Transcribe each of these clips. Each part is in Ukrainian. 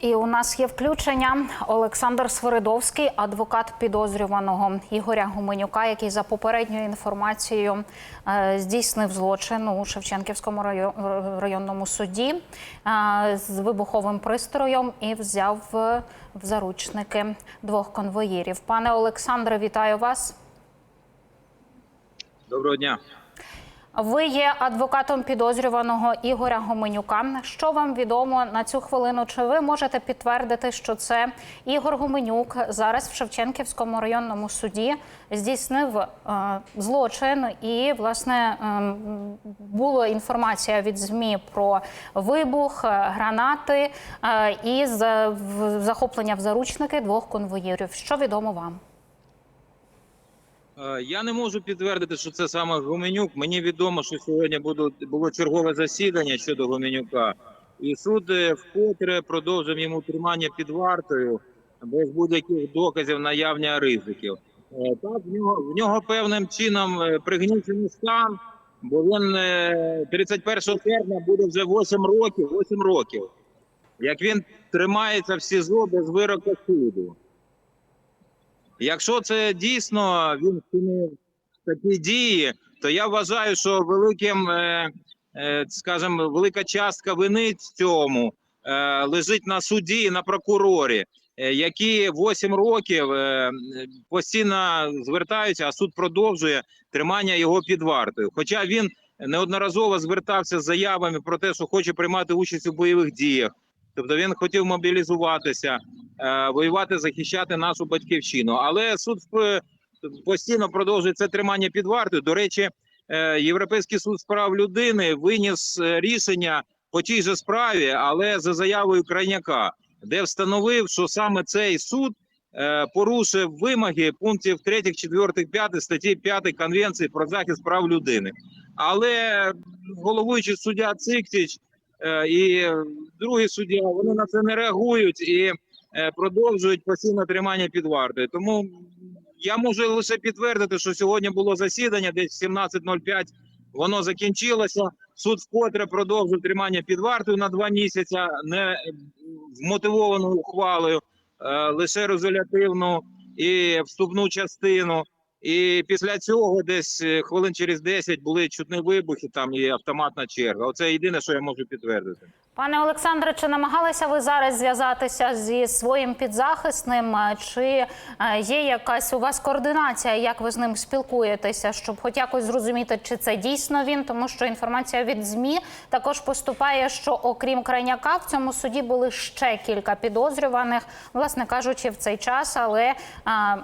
І у нас є включення Олександр Свиридовський, адвокат підозрюваного Ігоря Гуменюка, який за попередньою інформацією е, здійснив злочин у Шевченківському райо- районному суді е, з вибуховим пристроєм і взяв в заручники двох конвоїрів. Пане Олександре, вітаю вас. Доброго дня. Ви є адвокатом підозрюваного Ігоря Гуменюка. Що вам відомо на цю хвилину? Чи ви можете підтвердити, що це Ігор Гуменюк зараз в Шевченківському районному суді здійснив е, злочин? І власне ем, була інформація від змі про вибух, е, гранати е, і захоплення в заручники двох конвоїрів. Що відомо вам? Е, Я не можу підтвердити, що це саме Гуменюк. Мені відомо, що сьогодні було, чергове засідання щодо Гуменюка, і суд е, вкотре продовжив йому тримання під вартою без будь-яких доказів наявня ризиків. Е, Так, в нього, в нього певним чином пригнічений стан, бо він е, 31 серпня буде вже 8 років, 8 років, як він тримається в СІЗО без вироку суду. Якщо це дійсно він вчинив такі дії, то я вважаю, що великим, е, е, скажімо, велика частка вини в цьому е, лежить на суді, на прокурорі, які 8 років постійно звертаються, а суд продовжує тримання його під вартою. Хоча він неодноразово звертався з заявами про те, що хоче приймати участь у бойових діях. Тобто він хотів мобілізуватися, е, воювати, захищати нашу батьківщину. Але суд е, постійно продовжує це тримання під вартою. До речі, е, Європейський суд з прав людини виніс рішення по тій же справі, але за заявою крайняка, де встановив, що саме цей суд порушив вимоги пунктів 3, 4, 5 статті 5 Конвенції про захист прав людини. Але головуючий суддя Циктіч і другий суддя вони на це не реагують і е, продовжують постійно тримання під вартою. Тому я можу лише підтвердити, що сьогодні було засідання, десь в 17.05 воно закінчилося. Суд вкотре продовжив тримання під вартою на два місяці, не вмотивованою ухвалою, е, лише резолютивну і вступну частину. І після цього, десь е, хвилин через 10 були чутні вибухи, там і автоматна черга. Оце єдине, що я можу підтвердити. Пане Олександре, чи намагалися ви зараз зв'язатися зі своїм підзахисним? Чи е, є якась у вас координація, як ви з ним спілкуєтеся, щоб хоч якось зрозуміти, чи це дійсно він? Тому що інформація від змі також поступає, що окрім крайняка в цьому суді були ще кілька підозрюваних, власне кажучи, в цей час. Але а,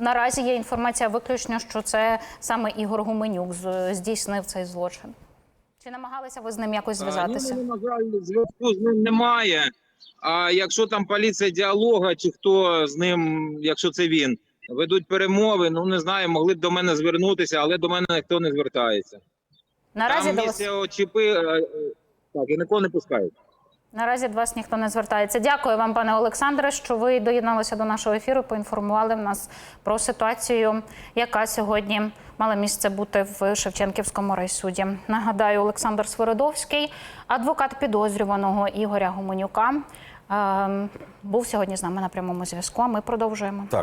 наразі є інформація виключно, що це саме Ігор Гуменюк здійснив цей злочин. Чи намагалися ви з ним якось зв'язатися? А, Ну, на жаль, зв'язку з ним немає. А якщо там поліція діалога, чи хто з ним, якщо це він, ведуть перемови, ну не знаю, могли б до мене звернутися, але до мене ніхто не звертається. Наразі там до вас очіпи, е, е, так, і нікого не пускають. Наразі до вас ніхто не звертається. Дякую вам, пане Олександре, що ви доєдналися до нашого ефіру. Поінформували нас про ситуацію, яка сьогодні мала місце бути в Шевченківському райсуді. Нагадаю, Олександр Свиридовський, адвокат підозрюваного Ігоря Гуменюка, ем, був сьогодні з нами на прямому зв'язку. А ми продовжуємо. Так.